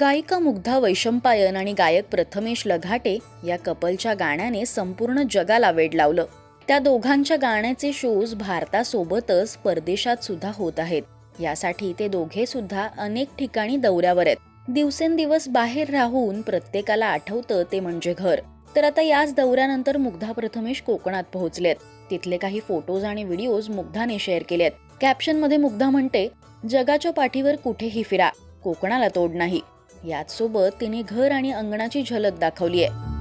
गायिका मुग्धा वैशंपायन आणि गायक प्रथमेश लघाटे या कपलच्या गाण्याने संपूर्ण जगाला वेड लावलं. त्या दोघांच्या गाण्याचे शोज भारतासोबतच परदेशात सुद्धा होत आहेत. यासाठी ते दोघे सुद्धा अनेक ठिकाणी दौऱ्यावर आहेत. दिवसेंदिवस बाहेर राहून प्रत्येकाला आठवतं ते म्हणजे घर. तर आता याच दौऱ्यानंतर मुग्धा प्रथमेश कोकणात पोहोचलेत. तिथले काही फोटोज आणि व्हिडिओज मुग्धाने शेअर केलेत. कॅप्शनमध्ये मुग्धा म्हणते जगाच्या पाठीवर कुठेही फिरा. कोकणाला तोड नाही. याचसोबत तिने घर आणि अंगणाची झलक दाखवली आहे.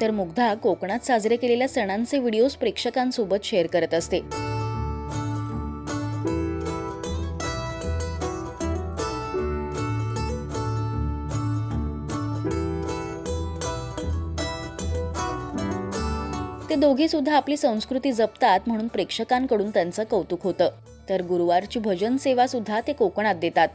तर मुग्धा कोकणात साजरे केलेल्या सणांचे व्हिडिओज प्रेक्षकांसोबत शेअर करत असते. ते दोघे सुद्धा आपली संस्कृती जपतात म्हणून प्रेक्षकांकडून त्यांचं कौतुक होतं. तर गुरुवारची भजन सेवा सुद्धा ते कोकणात देतात.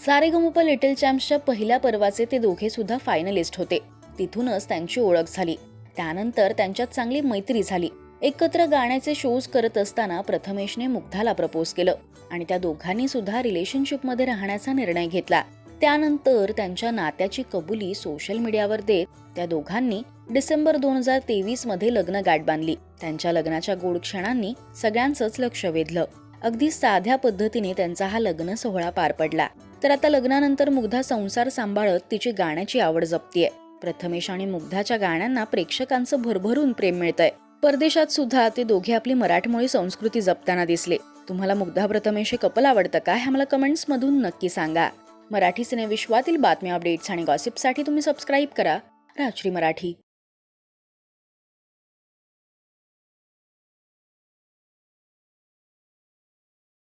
सारेगमप लिटिल चॅम्प्सच्या पहिल्या पर्वाचे ते दोघे सुद्धा फायनलिस्ट होते. तिथूनच त्यांची ओळख झाली. त्यानंतर त्यांच्यात चांगली मैत्री झाली. एकत्र गाण्याचे शोज करत असताना प्रथमेशने मुग्धाला प्रपोज केलं आणि त्या दोघांनी सुद्धा रिलेशनशिपमध्ये राहण्याचा निर्णय घेतला. त्यानंतर त्यांच्या नात्याची कबुली सोशल मीडियावर देत त्या दोघांनी डिसेंबर दोन हजार तेवीसमध्ये लग्न गाठ बांधली. त्यांच्या लग्नाच्या गोड क्षणांनी सगळ्यांचंच लक्ष वेधलं. अगदी साध्या पद्धतीने त्यांचा हा लग्न सोहळा पार पडला. तर आता लग्नानंतर मुग्धा संसार सांभाळत तिची गाण्याची आवड जपतीये. प्रथमेश आणि मुग्धाच्या गाण्यांना प्रेक्षकांचं भरभरून प्रेम मिळतंय. परदेशात सुद्धा ते दोघे आपली मराठमोळी संस्कृती जपताना दिसले. तुम्हाला मुग्धा प्रथमेश हे कपल आवडतं का हे मला कमेंट्स मधून नक्की सांगा. मराठी सिनेविश्वातील बातम्या अपडेट्स आणि गॉसिपसाठी तुम्ही सबस्क्राईब करा. राजश्री मराठी.